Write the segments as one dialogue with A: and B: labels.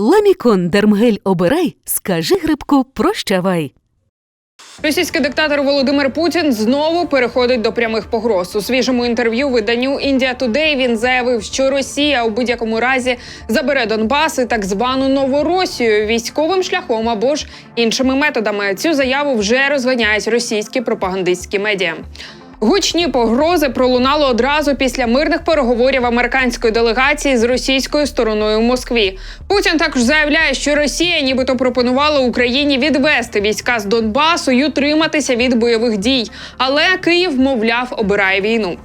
A: Ламікон Дермгель обирай, скажи грибку прощавай.
B: Російський диктатор Володимир Путін знову переходить до прямих погроз. У свіжому інтерв'ю виданню India Today він заявив, що Росія у будь-якому разі забере Донбас і так звану Новоросію військовим шляхом або ж іншими методами. Цю заяву вже розганяють російські пропагандистські медіа. Гучні погрози пролунали одразу після мирних переговорів американської делегації з російською стороною в Москві. Путін також заявляє, що Росія нібито пропонувала Україні відвести війська з Донбасу і утриматися від бойових дій. Але Київ, мовляв, обирає війну.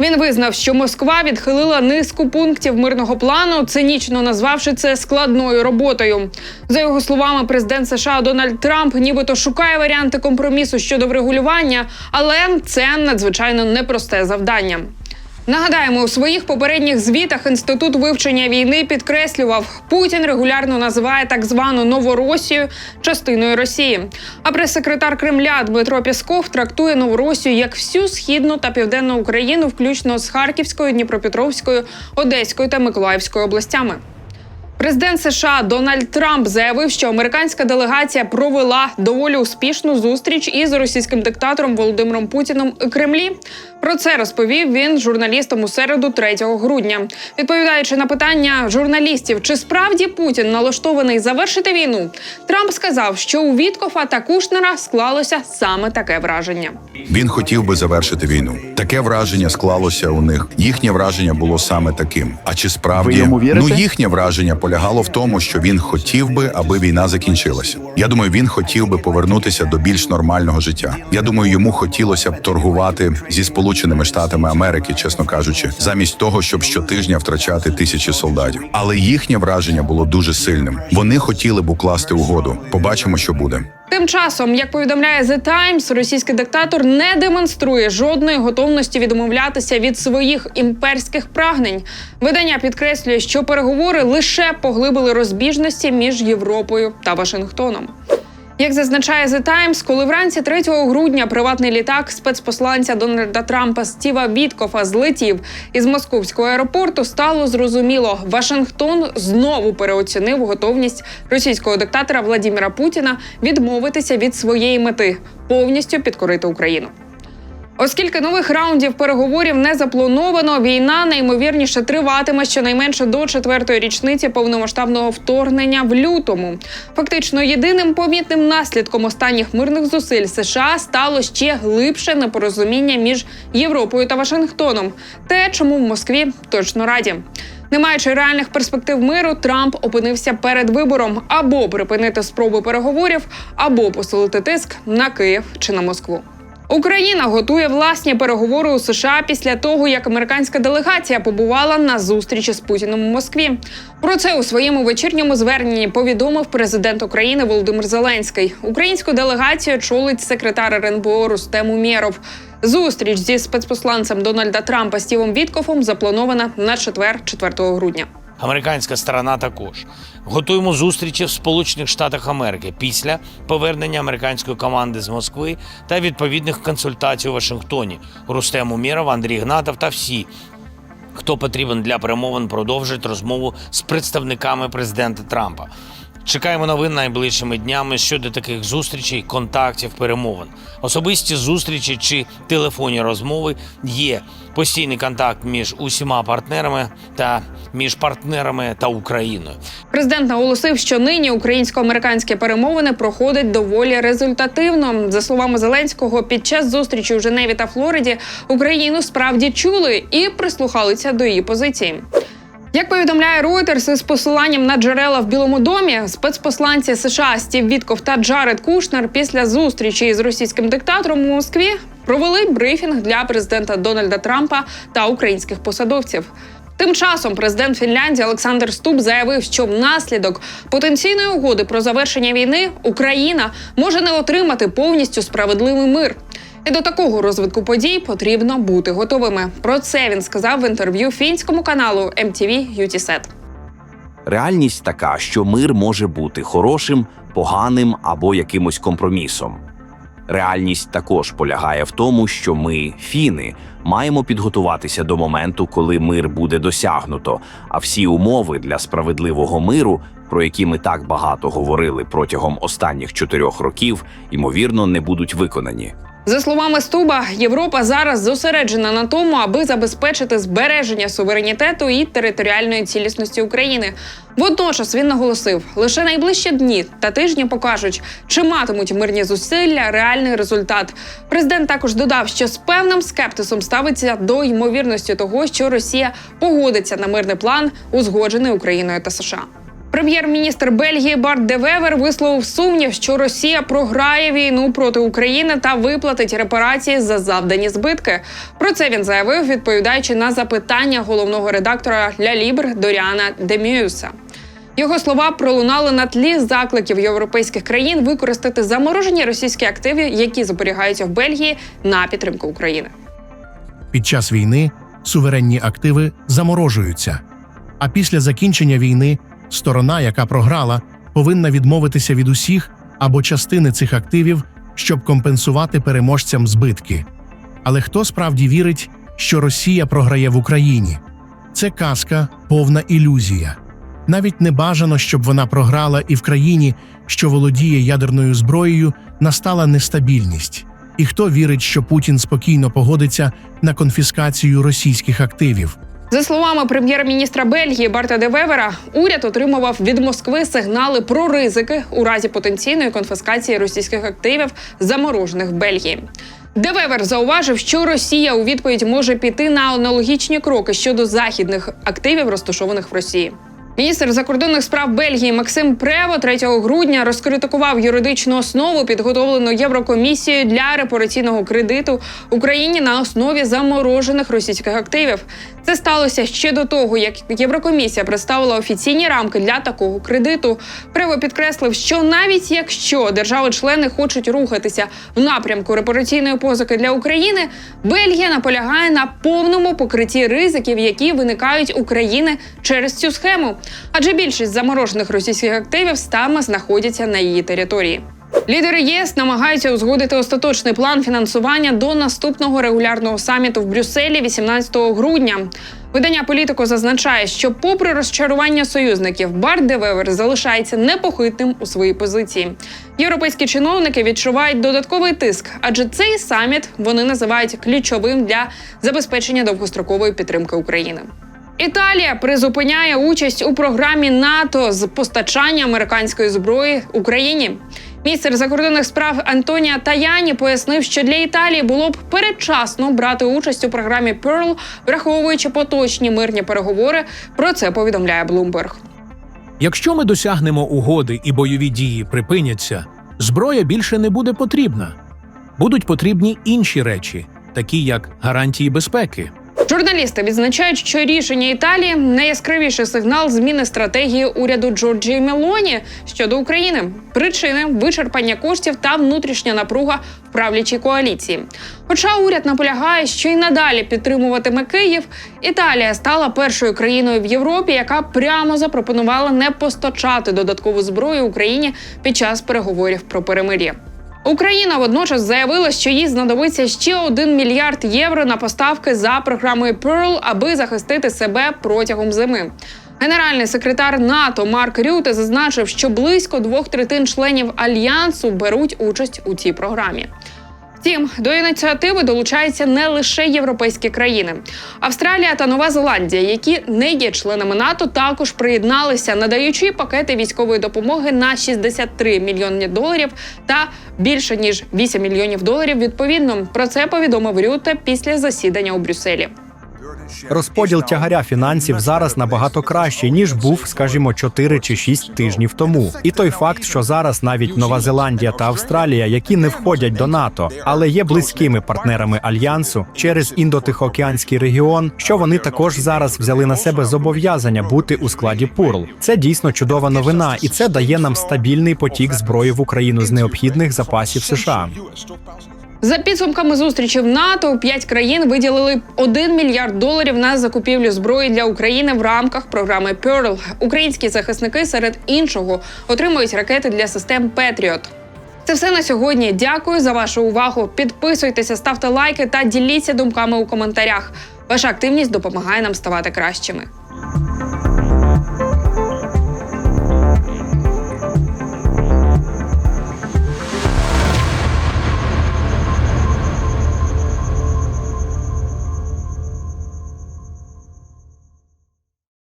B: Він визнав, що Москва відхилила низку пунктів мирного плану, цинічно назвавши це складною роботою. За його словами, президент США Дональд Трамп нібито шукає варіанти компромісу щодо врегулювання, але це надзвичайно непросте завдання. Нагадаємо, у своїх попередніх звітах інститут вивчення війни підкреслював, Путін регулярно називає так звану Новоросію частиною Росії. А прес-секретар Кремля Дмитро Пісков трактує Новоросію як всю східну та південну Україну, включно з Харківською, Дніпропетровською, Одеською та Миколаївською областями. Президент США Дональд Трамп заявив, що американська делегація провела доволі успішну зустріч із російським диктатором Володимиром Путіним у Кремлі. Про це розповів він журналістам у середу 3 грудня. Відповідаючи на питання журналістів, чи справді Путін налаштований завершити війну, Трамп сказав, що у Віткофа та Кушнера склалося саме таке враження.
C: Він хотів би завершити війну. Таке враження склалося у них. Їхнє враження було саме таким. А чи справді
D: Ви йому вірите?
C: ну їхнє враження полягало в тому, що він хотів би, аби війна закінчилася. Я думаю, він хотів би повернутися до більш нормального життя. Я думаю, йому хотілося б торгувати зі Сполученими Штатами Америки, чесно кажучи, замість того, щоб щотижня втрачати тисячі солдатів. Але їхнє враження було дуже сильним. Вони хотіли б укласти угоду. Побачимо, що буде.
B: Тим часом, як повідомляє The Times, російський диктатор не демонструє жодної готовності відмовлятися від своїх імперських прагнень. Видання підкреслює, що переговори лише поглибили розбіжності між Європою та Вашингтоном. Як зазначає The Times, коли вранці 3 грудня приватний літак спецпосланця Дональда Трампа Стіва Біткофа злетів із московського аеропорту, стало зрозуміло, Вашингтон знову переоцінив готовність російського диктатора Владіміра Путіна відмовитися від своєї мети повністю підкорити Україну. Оскільки нових раундів переговорів не заплановано, війна найімовірніше триватиме щонайменше до четвертої річниці повномасштабного вторгнення в лютому. Фактично, єдиним помітним наслідком останніх мирних зусиль США стало ще глибше непорозуміння між Європою та Вашингтоном. Те, чому в Москві точно раді. Не маючи реальних перспектив миру, Трамп опинився перед вибором або припинити спроби переговорів, або посилити тиск на Київ чи на Москву. Україна готує власні переговори у США після того, як американська делегація побувала на зустрічі з Путіним у Москві. Про це у своєму вечірньому зверненні повідомив президент України Володимир Зеленський. Українську делегацію очолить секретар РНБО Рустем Умєров. Зустріч зі спецпосланцем Дональда Трампа Стівом Віткофом запланована на четвер, 4 грудня.
E: Американська сторона також готуємо зустрічі в Сполучених Штатах Америки після повернення американської команди з Москви та відповідних консультацій у Вашингтоні. Рустем Уміров, Андрій Гнатов та всі, хто потрібен для перемовин, продовжить розмову з представниками президента Трампа. Чекаємо новин найближчими днями щодо таких зустрічей, контактів, перемовин. Особисті зустрічі чи телефонні розмови є постійний контакт між усіма партнерами та між партнерами та Україною.
B: Президент наголосив, що нині українсько-американські перемовини проходять доволі результативно. За словами Зеленського, під час зустрічі у Женеві та Флориді Україну справді чули і прислухалися до її позиції. Як повідомляє Reuters із посиланням на джерела в Білому домі, спецпосланці США Стів Вітков та Джаред Кушнер після зустрічі із російським диктатором у Москві провели брифінг для президента Дональда Трампа та українських посадовців. Тим часом президент Фінляндії Олександр Ступ заявив, що внаслідок потенційної угоди про завершення війни Україна може не отримати повністю справедливий мир. І до такого розвитку подій потрібно бути готовими. Про це він сказав в інтерв'ю фінському каналу MTV UTSET.
D: Реальність така, що мир може бути хорошим, поганим або якимось компромісом. Реальність також полягає в тому, що ми, фіни, маємо підготуватися до моменту, коли мир буде досягнуто. А всі умови для справедливого миру, про які ми так багато говорили протягом останніх чотирьох років, ймовірно, не будуть виконані.
B: За словами Стуба, Європа зараз зосереджена на тому, аби забезпечити збереження суверенітету і територіальної цілісності України. Водночас він наголосив, лише найближчі дні та тижні покажуть, чи матимуть мирні зусилля реальний результат. Президент також додав, що з певним скептисом ставиться до ймовірності того, що Росія погодиться на мирний план, узгоджений Україною та США. Прем'єр-міністр Бельгії Барт де Вевер висловив сумнів, що Росія програє війну проти України та виплатить репарації за завдані збитки. Про це він заявив, відповідаючи на запитання головного редактора Ля Лібр Доріана Деміуса. Його слова пролунали на тлі закликів європейських країн використати заморожені російські активи, які зберігаються в Бельгії, на підтримку України.
F: Під час війни суверенні активи заморожуються. А після закінчення війни сторона, яка програла, повинна відмовитися від усіх або частини цих активів, щоб компенсувати переможцям збитки. Але хто справді вірить, що Росія програє в Україні? Це казка, повна ілюзія. Навіть не бажано, щоб вона програла, і в країні, що володіє ядерною зброєю, настала нестабільність. І хто вірить, що Путін спокійно погодиться на конфіскацію російських активів?
B: За словами прем'єр-міністра Бельгії Барта де Вевера, уряд отримував від Москви сигнали про ризики у разі потенційної конфіскації російських активів, заморожених в Бельгії. Де Вевер зауважив, що Росія у відповідь може піти на аналогічні кроки щодо західних активів, розташованих в Росії. Міністр закордонних справ Бельгії Максим Прево 3 грудня розкритикував юридичну основу, підготовлену Єврокомісією для репараційного кредиту Україні на основі заморожених російських активів. Це сталося ще до того, як Єврокомісія представила офіційні рамки для такого кредиту. Прево підкреслив, що навіть якщо держави-члени хочуть рухатися в напрямку репараційної позики для України, Бельгія наполягає на повному покритті ризиків, які виникають України через цю схему. Адже більшість заморожених російських активів саме знаходяться на її території. Лідери єС намагаються узгодити остаточний план фінансування до наступного регулярного саміту в Брюсселі 18 грудня. Видання політико зазначає, що, попри розчарування союзників, Барт де Вевер залишається непохитним у своїй позиції. Європейські чиновники відчувають додатковий тиск, адже цей саміт вони називають ключовим для забезпечення довгострокової підтримки України. Італія призупиняє участь у програмі НАТО з постачання американської зброї Україні. Міністр закордонних справ Антонія Таяні пояснив, що для Італії було б передчасно брати участь у програмі Pearl, враховуючи поточні мирні переговори. Про це повідомляє Bloomberg.
G: Якщо ми досягнемо угоди і бойові дії припиняться, зброя більше не буде потрібна. Будуть потрібні інші речі, такі як гарантії безпеки.
B: Журналісти відзначають, що рішення Італії найяскравіший сигнал зміни стратегії уряду Джорджії Мелоні щодо України. Причини вичерпання коштів та внутрішня напруга в правлячій коаліції. Хоча уряд наполягає, що й надалі підтримуватиме Київ, Італія стала першою країною в Європі, яка прямо запропонувала не постачати додаткову зброю Україні під час переговорів про перемир'я. Україна водночас заявила, що їй знадобиться ще 1 мільярд євро на поставки за програмою Pearl, аби захистити себе протягом зими. Генеральний секретар НАТО Марк Рюте зазначив, що близько двох третин членів альянсу беруть участь у цій програмі. Втім, до ініціативи долучаються не лише європейські країни. Австралія та Нова Зеландія, які не є членами НАТО, також приєдналися, надаючи пакети військової допомоги на 63 мільйони доларів та більше ніж 8 мільйонів доларів. Відповідно, про це повідомив Рюте після засідання у Брюсселі.
H: Розподіл тягаря фінансів зараз набагато кращий ніж був, скажімо, 4 чи 6 тижнів тому. І той факт, що зараз навіть Нова Зеландія та Австралія, які не входять до НАТО, але є близькими партнерами альянсу через індотихоокеанський регіон, що вони також зараз взяли на себе зобов'язання бути у складі ПУРЛ. Це дійсно чудова новина, і це дає нам стабільний потік зброї в Україну з необхідних запасів США.
B: За підсумками зустрічі в НАТО, п'ять країн виділили 1 мільярд доларів на закупівлю зброї для України в рамках програми Pearl. Українські захисники серед іншого отримують ракети для систем Петріот. Це все на сьогодні. Дякую за вашу увагу. Підписуйтеся, ставте лайки та діліться думками у коментарях. Ваша активність допомагає нам ставати кращими.